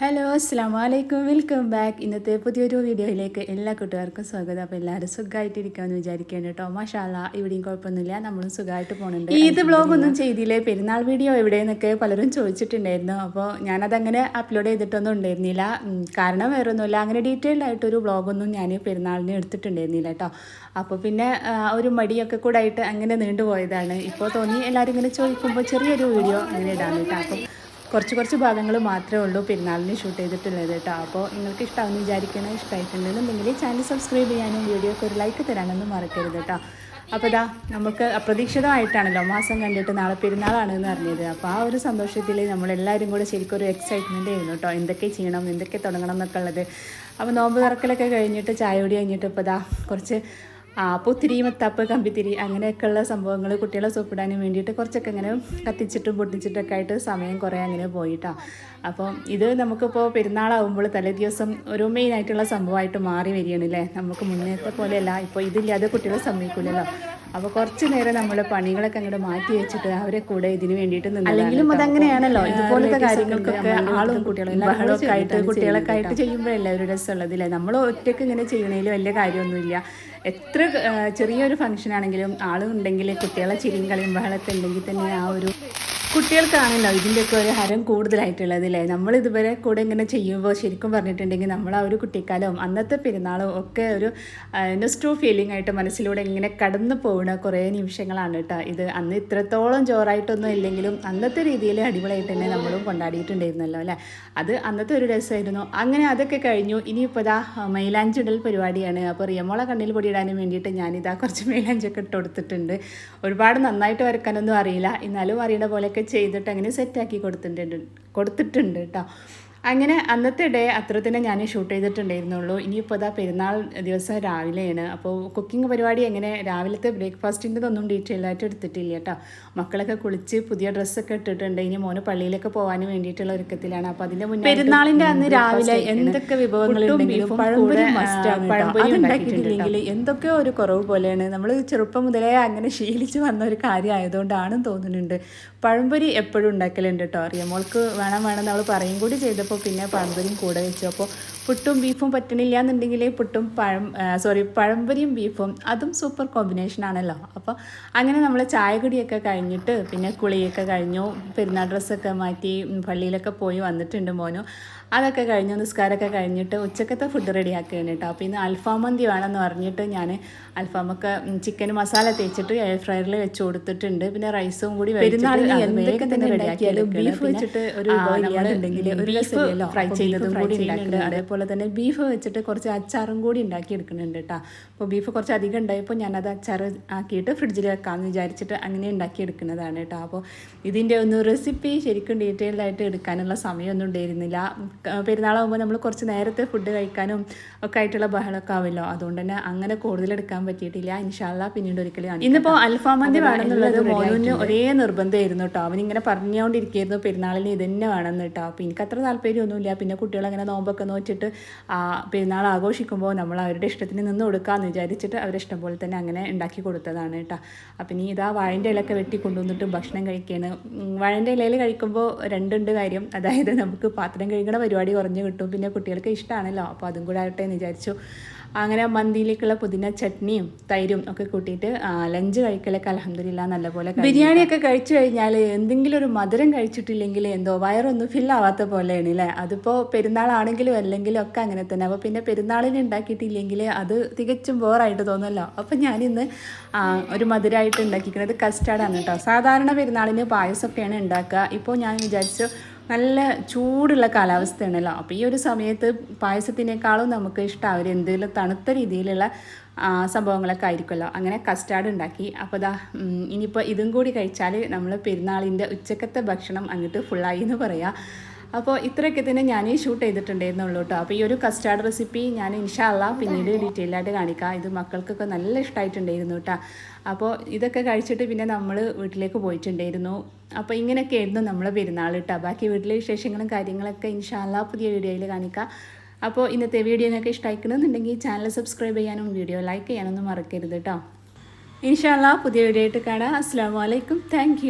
Hello അസ്സാം വലൈക്കും welcome back ഇന്നത്തെ പുതിയൊരു വീഡിയോയിലേക്ക് എല്ലാ കൂട്ടുകാർക്കും സ്വാഗതം. അപ്പോൾ എല്ലാവരും സുഖമായിട്ടിരിക്കാമെന്ന് വിചാരിക്കുകയാണ് കേട്ടോ. മഷാല ഇവിടെയും കുഴപ്പമൊന്നുമില്ല. നമ്മളും സുഖമായിട്ട് പോകുന്നുണ്ട് ഇത് ബ്ലോഗൊന്നും ഒന്നും ചെയ്തില്ലേ? പെരുന്നാൾ വീഡിയോ എവിടെയെന്നൊക്കെ പലരും ചോദിച്ചിട്ടുണ്ടായിരുന്നു. അപ്പോൾ ഞാനതങ്ങനെ അപ്ലോഡ് ചെയ്തിട്ടൊന്നും ഉണ്ടായിരുന്നില്ല. കാരണം വേറെ ഒന്നുമില്ല അങ്ങനെ ഡീറ്റെയിൽഡ് ആയിട്ടൊരു ബ്ലോഗൊന്നും ഞാൻ പെരുന്നാളിന് എടുത്തിട്ടുണ്ടായിരുന്നില്ല കേട്ടോ. അപ്പോൾ പിന്നെ ഒരു മടിയൊക്കെ കൂടെ ആയിട്ട് അങ്ങനെ നീണ്ടുപോയതാണ്. ഇപ്പോൾ തോന്നി എല്ലാവരും ഇങ്ങനെ ചോദിക്കുമ്പോൾ ചെറിയൊരു വീഡിയോ അങ്ങനെ ഇടാൻ കേട്ടോ. അപ്പം കുറച്ച് കുറച്ച് ഭാഗങ്ങൾ മാത്രമേ ഉള്ളൂ പെരുന്നാളിന് ഷൂട്ട് ചെയ്തിട്ടുള്ളത് കേട്ടോ. അപ്പോൾ നിങ്ങൾക്ക് ഇഷ്ടമാണെന്ന് വിചാരിക്കണം ഇഷ്ടമായിട്ടുണ്ടെന്നുണ്ടെങ്കിൽ ചാനൽ സബ്സ്ക്രൈബ് ചെയ്യാനും വീഡിയോക്ക് ഒരു ലൈക്ക് തരാനൊന്നും മറക്കരുത് കേട്ടോ. അപ്പോൾ ഇതാ നമുക്ക് അപ്രതീക്ഷിതമായിട്ടാണല്ലോ മാസം കണ്ടിട്ട് നാളെ പെരുന്നാളാണ് എന്ന് അറിഞ്ഞത്. അപ്പോൾ ആ ഒരു സന്തോഷത്തിൽ നമ്മളെല്ലാവരും കൂടെ ശരിക്കും ഒരു എക്സൈറ്റ്മെന്റ് ആയിരുന്നു കേട്ടോ. എന്തൊക്കെ ചെയ്യണം എന്തൊക്കെ തുടങ്ങണം എന്നൊക്കെ ഉള്ളത്. അപ്പോൾ നോമ്പ് തുറക്കലൊക്കെ കഴിഞ്ഞിട്ട് ചായ കുടി കഴിഞ്ഞിട്ട് ഇപ്പോൾ ഇതാ കുറച്ച് പുത്തിരി മത്താപ്പ് കമ്പിത്തിരി അങ്ങനെയൊക്കെയുള്ള സംഭവങ്ങൾ കുട്ടികളെ സൂപ്പിടാനും വേണ്ടിയിട്ട് കുറച്ചൊക്കെ ഇങ്ങനെ കത്തിച്ചിട്ടും പൊട്ടിച്ചിട്ടൊക്കെ ആയിട്ട് സമയം കുറേ അങ്ങനെ പോയിട്ടാണ് അപ്പോൾ ഇത് നമുക്കിപ്പോൾ പെരുന്നാളാവുമ്പോൾ തലേ ദിവസം ഒരു മെയിൻ ആയിട്ടുള്ള സംഭവമായിട്ട് മാറി വരികയാണ് അല്ലേ നമുക്ക് മുന്നേത്തെ പോലെയല്ല ഇപ്പോൾ ഇതില്ലാതെ കുട്ടികളെ സമ്മതിക്കില്ലല്ലോ അപ്പോൾ കുറച്ച് നേരം നമ്മൾ പണികളൊക്കെ അങ്ങോട്ട് മാറ്റി വെച്ചിട്ട് അവരെ കൂടെ ഇതിന് വേണ്ടിയിട്ട് നിന്ന് അല്ലെങ്കിലും അതങ്ങനെയാണല്ലോ. ഇതുപോലത്തെ കാര്യങ്ങൾക്കൊക്കെ ആളും കുട്ടികളും ബഹളമൊക്കെ ആയിട്ട് കുട്ടികളൊക്കെ ആയിട്ട് ചെയ്യുമ്പോഴല്ലേ ഒരു രസമുള്ളതില്ലേ? നമ്മൾ ഒറ്റയ്ക്ക് ഇങ്ങനെ ചെയ്യണതിൽ വലിയ കാര്യമൊന്നുമില്ല. എത്ര ചെറിയൊരു ഫംഗ്ഷൻ ആണെങ്കിലും ആളുണ്ടെങ്കിൽ കുട്ടികളെ ചിരിയും കളിയും ബഹളമൊക്കെ ഉണ്ടെങ്കിൽ തന്നെ ആ ഒരു കുട്ടികൾക്കാണല്ലോ ഇതിന്റെയൊക്കെ ഒരു ഹരം കൂടുതലായിട്ടുള്ളത് അല്ലേ? നമ്മൾ ഇതുവരെ കൂടെ ഇങ്ങനെ ചെയ്യുമ്പോൾ ശരിക്കും പറഞ്ഞിട്ടുണ്ടെങ്കിൽ നമ്മൾ ആ ഒരു കുട്ടിക്കാലവും അന്നത്തെ പെരുന്നാളും ഒക്കെ ഒരു നെസ്റ്റോ ഫീലിംഗ് ആയിട്ട് മനസ്സിലൂടെ ഇങ്ങനെ കടന്നു പോകുന്ന കുറേ നിമിഷങ്ങളാണ് കേട്ടോ ഇത്. അന്ന് ഇത്രത്തോളം ജോറായിട്ടൊന്നും ഇല്ലെങ്കിലും അന്നത്തെ രീതിയിൽ അടിപൊളിയായിട്ട് തന്നെ നമ്മളും കൊണ്ടാടിയിട്ടുണ്ടായിരുന്നല്ലോ അല്ലേ? അത് അന്നത്തെ ഒരു രസമായിരുന്നു. അങ്ങനെ അതൊക്കെ കഴിഞ്ഞു. ഇനിയിപ്പോൾ ഇതാ മൈലാഞ്ചിടൽ പരിപാടിയാണ്. അപ്പോൾ റിയമോളെ കണ്ണിൽ പൊടിയിടാനും വേണ്ടിയിട്ട് ഞാനിതാ കുറച്ച് മൈലാഞ്ചൊക്കെ ഇട്ട് കൊടുത്തിട്ടുണ്ട്. ഒരുപാട് നന്നായിട്ട് വരക്കാനൊന്നും അറിയില്ല. എന്നാലും അറിയുന്ന പോലെയൊക്കെ ചെയ്തിട്ട് അങ്ങനെ സെറ്റാക്കി കൊടുത്തിട്ടുണ്ട് കൊടുത്തിട്ടുണ്ട് കേട്ടോ അങ്ങനെ അന്നത്തെ ഡേ അത്ര തന്നെ ഞാൻ ഷൂട്ട് ചെയ്തിട്ടുണ്ടായിരുന്നുള്ളൂ. ഇനിയിപ്പോൾ ഇതാ പെരുന്നാൾ ദിവസം രാവിലെയാണ്. അപ്പോൾ കുക്കിംഗ് പരിപാടി എങ്ങനെ? രാവിലത്തെ ബ്രേക്ക്ഫാസ്റ്റിന്റെ ഒന്നും ഡീറ്റെയിൽ ആയിട്ട് എടുത്തിട്ടില്ല കേട്ടോ. മക്കളൊക്കെ കുളിച്ച് പുതിയ ഡ്രസ്സൊക്കെ ഇട്ടിട്ടുണ്ട്. ഇനി മോന് പള്ളിയിലൊക്കെ പോകാൻ വേണ്ടിയിട്ടുള്ള ഒരുക്കത്തിലാണ്. അപ്പോൾ അതിന്റെ മുന്നേ പെരുന്നാളിന്റെ അന്ന് രാവിലെ എന്തൊക്കെ വിഭവങ്ങൾ ഉണ്ടാക്കിയിട്ടില്ലെങ്കിൽ എന്തൊക്കെ ഒരു കുറവ് പോലെയാണ്. നമ്മൾ ചെറുപ്പം മുതലേ അങ്ങനെ ശീലിച്ച് വന്ന ഒരു കാര്യമായതുകൊണ്ടാണെന്ന് തോന്നുന്നുണ്ട്. പഴംപൊരി എപ്പോഴും ഉണ്ടാക്കലുണ്ട് കേട്ടോ. അറിയാം? മോൾക്ക് വേണം വേണം നമ്മൾ പറയും കൂടി ചെയ്തപ്പോൾ പിന്നെ പഴംപൊരിയും കൂടെ വെച്ചു. അപ്പോൾ പുട്ടും ബീഫും പറ്റണില്ല എന്നുണ്ടെങ്കിൽ പുട്ടും പഴം സോറി പഴംപൊരിയും ബീഫും അതും സൂപ്പർ കോമ്പിനേഷൻ ആണല്ലോ. അപ്പോൾ അങ്ങനെ നമ്മൾ ചായ കുടിയൊക്കെ കഴിഞ്ഞിട്ട് പിന്നെ കുളിയൊക്കെ കഴിഞ്ഞു. പെരുന്നാൾ ഡ്രസ്സൊക്കെ മാറ്റി പള്ളിയിലൊക്കെ പോയി വന്നിട്ടുണ്ട് മോനു. അതൊക്കെ കഴിഞ്ഞു നിസ്കാരമൊക്കെ കഴിഞ്ഞിട്ട് ഉച്ചക്കത്തെ ഫുഡ് റെഡിയാക്കുകയാണ് കേട്ടോ. അപ്പോൾ ഇന്ന് അൽഫാം മന്തി വേണമെന്ന് പറഞ്ഞിട്ട് ഞാൻ അൽഫാമൊക്കെ ചിക്കൻ മസാല തേച്ചിട്ട് എയർ ഫ്രയറിൽ വെച്ച് കൊടുത്തിട്ടുണ്ട്. പിന്നെ റൈസും കൂടി പെരുന്നാളിന് എന്തൊക്കെ തന്നെ റെഡിയാക്കിയാലും ബീഫ് വെച്ചിട്ട് ഒരു ബീഫ് ഫ്രൈ ചെയ്തതും കൂടി ഉണ്ടാക്കുന്നുണ്ട്. അതേപോലെ തന്നെ ബീഫ് വെച്ചിട്ട് കുറച്ച് അച്ചാറും കൂടി ഉണ്ടാക്കി എടുക്കുന്നുണ്ട് കേട്ടോ അപ്പോൾ ബീഫ് കുറച്ച് അധികം ഉണ്ടായപ്പോൾ ഞാനത് അച്ചാർ ആക്കിയിട്ട് ഫ്രിഡ്ജിൽ വെക്കാമെന്ന് വിചാരിച്ചിട്ട് അങ്ങനെ ഉണ്ടാക്കി എടുക്കുന്നതാണ് കേട്ടോ അപ്പോൾ ഇതിന്റെ ഒന്ന് റെസിപ്പി ശരിക്കും ഡീറ്റെയിൽഡ് ആയിട്ട് എടുക്കാനുള്ള സമയമൊന്നും ഉണ്ടായിരുന്നില്ല. പെരുന്നാളാകുമ്പോൾ നമ്മൾ കുറച്ച് നേരത്തെ ഫുഡ് കഴിക്കാനും ഒക്കെ ആയിട്ടുള്ള ബഹളമൊക്കെ ആവുമല്ലോ അതുകൊണ്ട് തന്നെ അങ്ങനെ കൂടുതൽ എടുക്കാൻ പറ്റിയിട്ടില്ല. ഇൻഷാല്ല പിന്നീട് ഒരിക്കലും ഇന്നിപ്പോൾ അൽഫാമന്തി വേണമെന്നുള്ളത് മോനുവിന് ഒരേ നിർബന്ധമായിരുന്നു കേട്ടോ അവനിങ്ങനെ പറഞ്ഞുകൊണ്ടിരിക്കുകയായിരുന്നു പെരുന്നാളിന് ഇതന്നെ തന്നെ വേണമെന്ന് കേട്ടോ അപ്പോൾ എനിക്ക് അത്ര താല്പര്യമൊന്നുമില്ല പിന്നെ കുട്ടികളങ്ങനെ നോമ്പൊക്കെ നോറ്റിട്ട് പെരുന്നാൾ ആഘോഷിക്കുമ്പോൾ നമ്മൾ അവരുടെ ഇഷ്ടത്തിന് നിന്ന് കൊടുക്കാമെന്ന് വിചാരിച്ചിട്ട് അവരുടെ ഇഷ്ടം പോലെ തന്നെ അങ്ങനെ ഉണ്ടാക്കി കൊടുത്തതാണ് കേട്ടോ. അപ്പം ഇനി ഇതാ വാഴന്റെ ഇലയൊക്കെ വെട്ടി കൊണ്ടുവന്നിട്ട് ഭക്ഷണം കഴിക്കുകയാണ്. വാഴന്റെ ഇലയിൽ കഴിക്കുമ്പോൾ രണ്ടുണ്ട് കാര്യം. അതായത് നമുക്ക് പാത്രം കഴുകണ പരിപാടി കുറഞ്ഞ് കിട്ടും. പിന്നെ കുട്ടികൾക്ക് ഇഷ്ടമാണല്ലോ. അപ്പോൾ അതും കൂടെ ആവട്ടെ എന്ന് വിചാരിച്ചു. അങ്ങനെ മന്തിയിലേക്കുള്ള പുതിന ചട്നിയും തൈരും ഒക്കെ കൂട്ടിയിട്ട് ലഞ്ച് കഴിക്കലൊക്കെ അലഹമില്ല നല്ലപോലെ ബിരിയാണിയൊക്കെ കഴിച്ചു കഴിഞ്ഞാൽ എന്തെങ്കിലും ഒരു മധുരം കഴിച്ചിട്ടില്ലെങ്കിൽ എന്തോ വയറൊന്നും ഫിൽ ആവാത്ത പോലെയാണ് അല്ലേ അതിപ്പോൾ പെരുന്നാളാണെങ്കിലും അല്ലെങ്കിലും ഒക്കെ അങ്ങനെ തന്നെ. അപ്പോൾ പിന്നെ പെരുന്നാളിന് ഉണ്ടാക്കിയിട്ടില്ലെങ്കിൽ അത് തികച്ചും ബോറായിട്ട് തോന്നുമല്ലോ? അപ്പം ഞാനിന്ന് ഒരു മധുരമായിട്ട് ഉണ്ടാക്കിക്കുന്നത് കസ്റ്റാർഡാണ് കേട്ടോ സാധാരണ പെരുന്നാളിന് പായസമൊക്കെയാണ് ഉണ്ടാക്കുക. ഇപ്പോൾ ഞാൻ വിചാരിച്ചു നല്ല ചൂടുള്ള കാലാവസ്ഥയാണല്ലോ. അപ്പോൾ ഈ ഒരു സമയത്ത് പായസത്തിനേക്കാളും നമുക്ക് ഇഷ്ടം അവർ എന്തെങ്കിലും തണുത്ത രീതിയിലുള്ള സംഭവങ്ങളൊക്കെ ആയിരിക്കുമല്ലോ. അങ്ങനെ കസ്റ്റാർഡ് ഉണ്ടാക്കി. അപ്പോൾ ഇതാ ഇനിയിപ്പോൾ ഇതും കൂടി കഴിച്ചാൽ നമ്മൾ പെരുന്നാളിന്റെ ഉച്ചക്കത്തെ ഭക്ഷണം അങ്ങോട്ട് ഫുള്ളായി എന്ന് പറയാം. അപ്പോൾ ഇത്രയൊക്കെ തന്നെ ഞാൻ ഷൂട്ട് ചെയ്തിട്ടുണ്ടായിരുന്നുള്ളൂ കേട്ടോ അപ്പോൾ ഈ ഒരു കസ്റ്റാർഡ് റെസിപ്പി ഞാൻ ഇൻഷാല്ല പിന്നീട് ഡീറ്റെയിൽ ആയിട്ട് കാണിക്കാം. ഇത് മക്കൾക്കൊക്കെ നല്ല ഇഷ്ടമായിട്ടുണ്ടായിരുന്നു കേട്ടോ അപ്പോൾ ഇതൊക്കെ കഴിച്ചിട്ട് പിന്നെ നമ്മൾ വീട്ടിലേക്ക് പോയിട്ടുണ്ടായിരുന്നു. അപ്പോൾ ഇങ്ങനെയൊക്കെ ആയിരുന്നു നമ്മളെ പെരുന്നാൾ കേട്ടോ ബാക്കി വീട്ടിലെ വിശേഷങ്ങളും കാര്യങ്ങളൊക്കെ ഇൻഷാല്ല പുതിയ വീഡിയോയിൽ കാണിക്കാം. അപ്പോൾ ഇന്നത്തെ വീഡിയോ നിങ്ങൾക്ക് ഇഷ്ടമായിക്കണമെന്നുണ്ടെങ്കിൽ ചാനൽ സബ്സ്ക്രൈബ് ചെയ്യാനും വീഡിയോ ലൈക്ക് ചെയ്യാനൊന്നും മറക്കരുത് കേട്ടോ ഇൻഷാല്ല പുതിയ വീഡിയോ ആയിട്ട് കാണാം. അസ്സാം വലൈക്കും താങ്ക്